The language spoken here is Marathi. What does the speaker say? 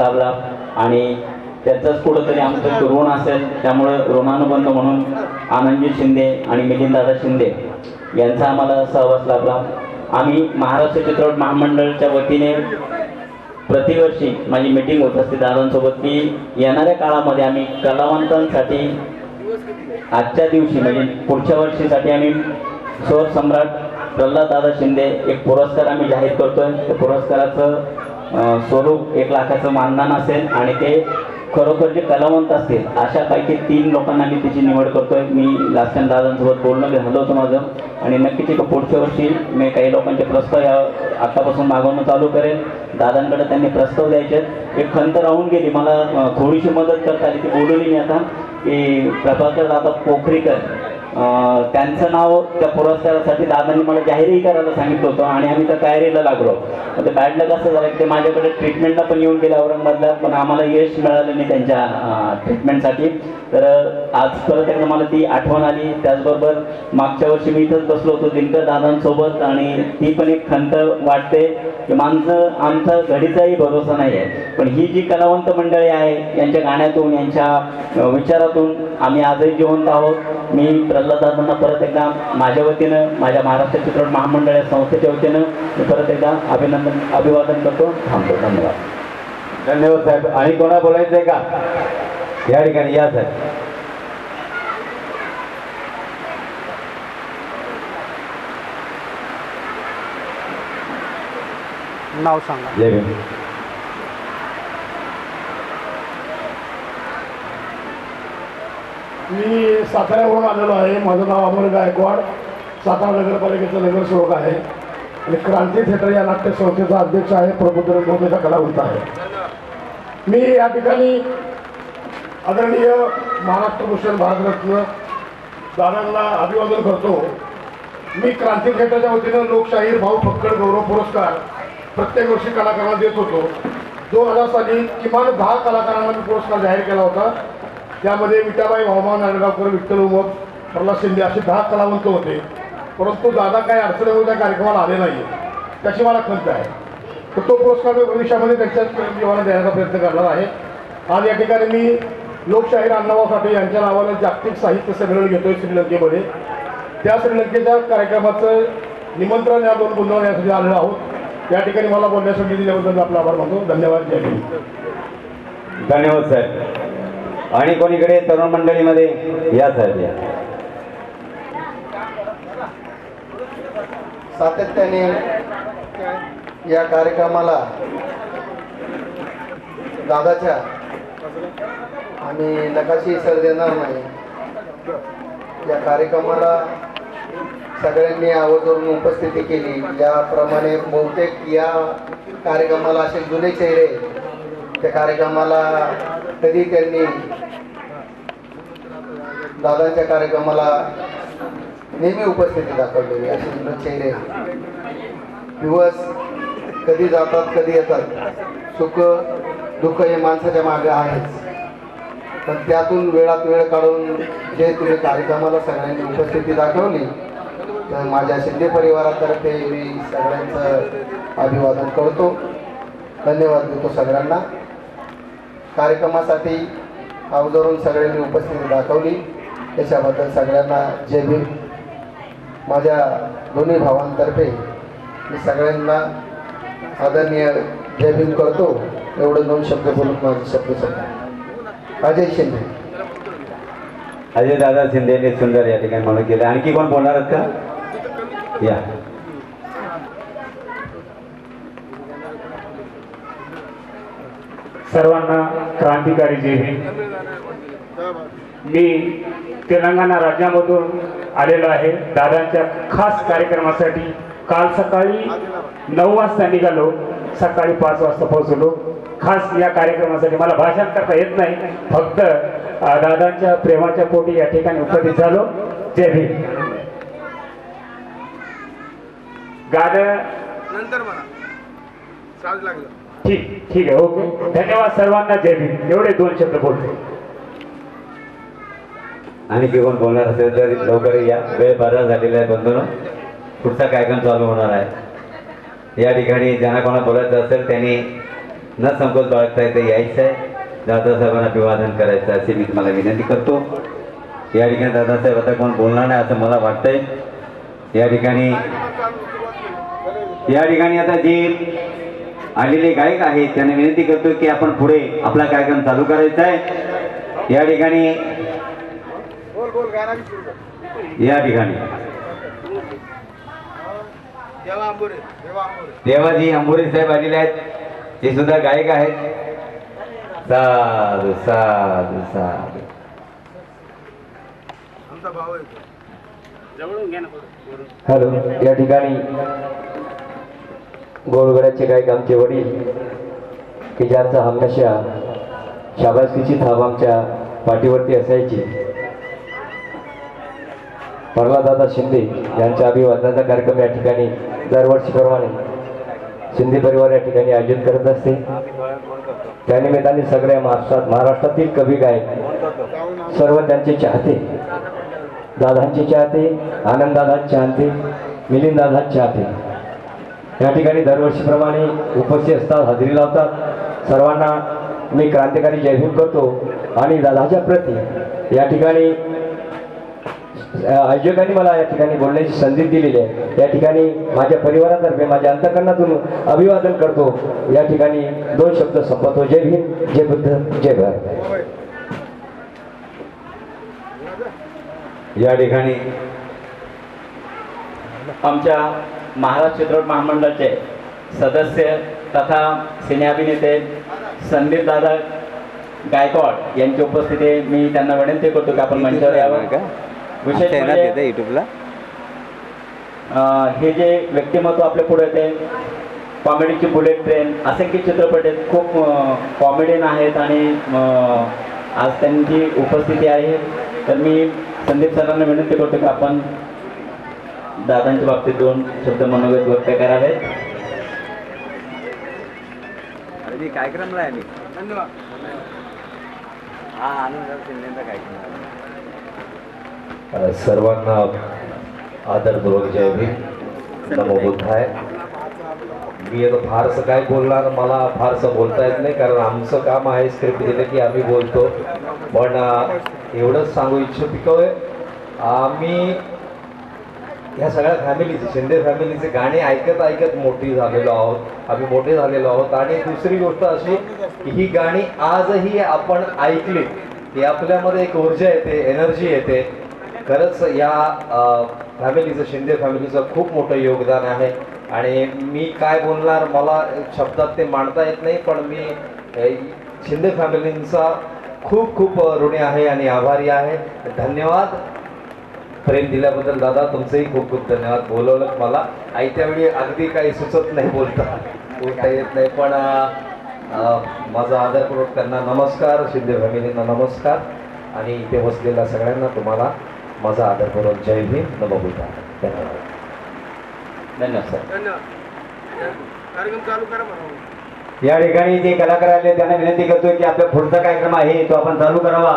लाभला. आणि त्याचंच कुठंतरी आमचं ऋण असेल त्यामुळं ऋणानुबंध म्हणून आनंदजी शिंदे आणि मिलिंददादा शिंदे यांचा आम्हाला सहवास लाभला. आम्ही महाराष्ट्र चित्रपट महामंडळाच्या वतीने प्रतिवर्षी माझी मीटिंग होत असते दादांसोबत. की येणाऱ्या काळामध्ये आम्ही कलावंतांसाठी आजच्या दिवशी म्हणजे पुढच्या वर्षीसाठी आम्ही स्वर सम्राट प्रल्हाद दादा शिंदे एक पुरस्कार आम्ही जाहीर करतोय. त्या पुरस्काराचं स्वरूप एक लाखाचं मानधन असेल आणि ते खरोखर जे कलावंत असतील अशापैकी तीन लोकांना मी त्याची निवड करतोय. मी लास्ट टाइम दादांसोबत बोलणं झालं होतं माझं आणि नक्कीच एक पुढच्या वर्षी मी काही लोकांचे प्रस्ताव या आतापासून मागवणं चालू करेल. दादांकडे त्यांनी प्रस्ताव द्यायचे. एक खंत राहून गेली. मला थोडीशी मदत करता आली ती बोलवली मी आता की प्रभाकर दादा पोखरीकर त्यांचं नाव त्या पुरस्कारासाठी दादांनी मला जाहीरही करायला सांगितलं होतं आणि आम्ही त्या तयारीला लागलो. ते बॅड लक असं झालं ते माझ्याकडे ट्रीटमेंटला पण येऊन गेले औरंगाबादला पण आम्हाला यश मिळालं नाही त्यांच्या ट्रीटमेंटसाठी तर आज परत एकदा मला ती आठवण आली. त्याचबरोबर मागच्या वर्षी मी इथंच बसलो होतो दिनकर दादांसोबत आणि ती पण एक खंत वाटते की माणसं आमचा घडीचाही भरोसा नाही आहे पण ही जी कलावंत मंडळी आहे यांच्या गाण्यातून यांच्या विचारातून आम्ही आजही जिवंत आहोत. मी प्रल्हाद दादांना परत एकदा माझ्या वतीनं माझ्या महाराष्ट्र चित्रपट महामंडळ या संस्थेच्या वतीनं मी परत एकदा अभिनंदन अभिवादन करतो. थांबतो. धन्यवाद. धन्यवाद साहेब. आणि कोणा बोलायचं आहे का? या ठिकाणी या साहेब. नाव सांगा. जय मी साताऱ्यावरून आलेलो आहे. माझं नाव अमर गायकवाड. सातारा नगरपालिकेचा नगरसेवक आहे. आणि क्रांती थिएटर या नाट्य संस्थेचा अध्यक्ष आहे. प्रबोधन मोठेचा कलावंत आहे. मी या ठिकाणी आदरणीय महाराष्ट्र भूषण भारतरत्न दादांना अभिवादन करतो. मी क्रांती थिएटरच्या वतीनं लोकशाहीर भाऊ फक्कड गौरव पुरस्कार प्रत्येक वर्षी कलाकारांना देत होतो. दोन हजार साली किमान दहा कलाकारांना मी पुरस्कार जाहीर केला होता. त्यामध्ये विटाबाई हवामान नांदगावकर विठ्ठल उमप प्रल्हाद शिंदे असे दहा कलावंत होते. परंतु दादा काही अडचणीमुळे त्या कार्यक्रमाला आले नाही त्याची मला खंत आहे. तर तो पुरस्कार मी भविष्यामध्ये त्यांच्या जीवाला देण्याचा प्रयत्न करणार आहे. आज या ठिकाणी मी लोकशाहीर अण्णाभाऊ साठे यांच्या नावानं जागतिक साहित्य संमेलन घेतोय श्रीलंकेमध्ये. त्या श्रीलंकेच्या कार्यक्रमाचं निमंत्रण या दोन गुंतवण्यासाठी आलेलो आहोत. या ठिकाणी मला बोलण्यासाठी दिल्याबद्दल आपला आभार मानतो. धन्यवाद. जय हिंद. धन्यवाद साहेब. आणि कोणीकडे तरुण मंडळीमध्ये? या साहेब या. सातत्याने या कार्यक्रमाला दादाच्या आम्ही नकाशी सर देणार नाही या कार्यक्रमाला सगळ्यांनी आवाजवरून उपस्थिती केली. ज्याप्रमाणे बहुतेक या कार्यक्रमाला असे जुने चेहरे त्या कार्यक्रमाला तरी त्यांनी दादांच्या कार्यक्रमाला नेहमी उपस्थिती दाखवलेली असे चेहरे. दिवस कधी जातात कधी येतात. सुख दुःख हे माणसाच्या मागे आहेच पण त्यातून वेळात वेळ काढून जे तुम्ही कार्यक्रमाला सगळ्यांनी उपस्थिती दाखवली तर माझ्या शिंदे परिवारातर्फे मी सगळ्यांचं अभिवादन करतो. धन्यवाद देतो सगळ्यांना. कार्यक्रमासाठी अवजरून सगळ्यांनी उपस्थिती दाखवली. त्याच्याबद्दल सगळ्यांना जय भीम. माझ्या दोन्ही भावांतर्फे मी सगळ्यांना आदरणीय जय भीम करतो. एवढं दोन शब्द बोलून माझे शब्द संपतो अजय शिंदे. अजय दादा शिंदेने सुंदर या ठिकाणी म्हणून केलं. आणखी कोण बोलणार आहेत का? या. सर्वांना क्रांतिकारी जे मी तेलंगणा राज्यामधून आलेलो आहे. दादांच्या खास कार्यक्रमासाठी काल सकाळी नऊ वाजता निघालो. सकाळी पाच वाजता पोहोचलो. खास या कार्यक्रमासाठी मला भाषण करता येत नाही. फक्त दादांच्या प्रेमाच्या पोटी या ठिकाणी उपस्थित झालो. जय भीम. गाणं नंतर म्हणा. लागलं. ठीक ठीक आहे ओके. धन्यवाद सर्वांना जय भीम. एवढे दोन शब्द बोलतो आणि कोण बोलणार असेल तर लवकर या. वेळ बरा झालेला आहे बंधून. पुढचा कार्यक्रम चालू होणार आहे. या ठिकाणी ज्यांना कोणा बोलायचं असेल त्यांनी न संकोच बाळगता इथे यायचं आहे. दादासाहेबांना अभिवादन करायचं असे मी तुम्हाला विनंती करतो. या ठिकाणी दादासाहेब आता कोण बोलणार नाही असं मला वाटतंय. या ठिकाणी या ठिकाणी आता जी आलेले गायक आहेत त्यांना विनंती करतो की आपण पुढे आपला कार्यक्रम चालू करायचा आहे. या ठिकाणी या ठिकाणी. देवा आंबोरे देवा आंबोरे देवाजी अंबोरी साहेब आलेले आहेत. ते सुद्धा गायक आहेत. साधू साधू साधू. हॅलो या ठिकाणी गोळगड्याचे गायक आमचे वडील की ज्यांचा हमेशा शाबासकीची थाप आमच्या पाठीवरती असायची. प्रल्हादादा शिंदे यांच्या अभिवादनाचा कार्यक्रम या ठिकाणी दरवर्षीप्रमाणे शिंदे परिवार या ठिकाणी आयोजित करत असते. त्यानिमित्ताने सगळ्या महाराष्ट्रात महाराष्ट्रातील कवी गायक सर्व त्यांचे चाहते. दादांचे चाहते आनंददादा चाहते मिलिंददादा चाहते. या ठिकाणी दरवर्षीप्रमाणे उपस्थित असतात हजेरी लावतात. सर्वांना मी क्रांतिकारी जयभूत करतो आणि दादाच्या प्रती या ठिकाणी आयोजकांनी मला या ठिकाणी बोलण्याची संधी दिलेली आहे. या ठिकाणी माझ्या परिवारातर्फे माझ्या अंतकरणातून अभिवादन करतो. या ठिकाणी दोन शब्द संपवतो. जय भीम जय बुद्ध जय भारत. या ठिकाणी आमच्या महाराष्ट्र चित्रपट महामंडळाचे सदस्य तथा सिने अभिनेते संदीप दादा गायकवाड यांची उपस्थिती मी त्यांना विनंती करतो की आपण मंचावर यावं. विशेष म्हणजे युट्यूबला अं, हे जे व्यक्तिमत्व आपल्या पुढे येते कॉमेडीची बुलेट ट्रेन असंख्य चित्रपट आहेत. खूप कॉमेडियन आहेत आणि आज त्यांची उपस्थिती आहे. तर मी संदीप सरांना विनंती करतो की आपण दादांच्या बाबतीत दोन शब्द मनोगत व्यक्त करावेत. मी कार्यक्रमला आहे मी. धन्यवाद. हा आनंद शिंदेचा कार्यक्रम. सर्वांना आदरपूर्वक जय भीम. नमो बुद्धाय मी आता फारसं काय बोलणार मला फारसं बोलता येत नाही कारण आमचं काम आहे स्क्रिप्ट दिलं की आम्ही बोलतो. पण एवढंच सांगू इच्छितो की आम्ही ह्या सगळ्या फॅमिलीचे शिंदे फॅमिलीचे गाणे ऐकत ऐकत मोठी झालेलो आहोत. आम्ही मोठे झालेलो आहोत. आणि दुसरी गोष्ट अशी की ही गाणी आजही आपण ऐकली की आपल्यामध्ये एक ऊर्जा येते एनर्जी येते. खरंच या फॅमिलीचं शिंदे फॅमिलीचं खूप मोठं योगदान आहे. आणि मी काय बोलणार मला शब्दात ते मांडता येत नाही पण मी शिंदे फॅमिलींचा खूप खूप ऋणी आहे आणि आभारी आहे. धन्यवाद. प्रेम दिल्याबद्दल दादा तुमचेही खूप खूप धन्यवाद. बोलवलं मला. आई त्यावेळी अगदी काही सुचत नाही बोलता. बोलता येत नाही. पण माझा आदरपूर्वक त्यांना नमस्कार शिंदे फॅमिलींना नमस्कार. आणि इथे बसलेल्या सगळ्यांना तुम्हाला माझा आदरपूर्वक जय भीम नमोबुद्धा. धन्यवाद. धन्यवाद सर. या ठिकाणी जे कलाकार आले त्यांना विनंती करतो की आपला पुढचा कार्यक्रम आहे तो आपण चालू करावा.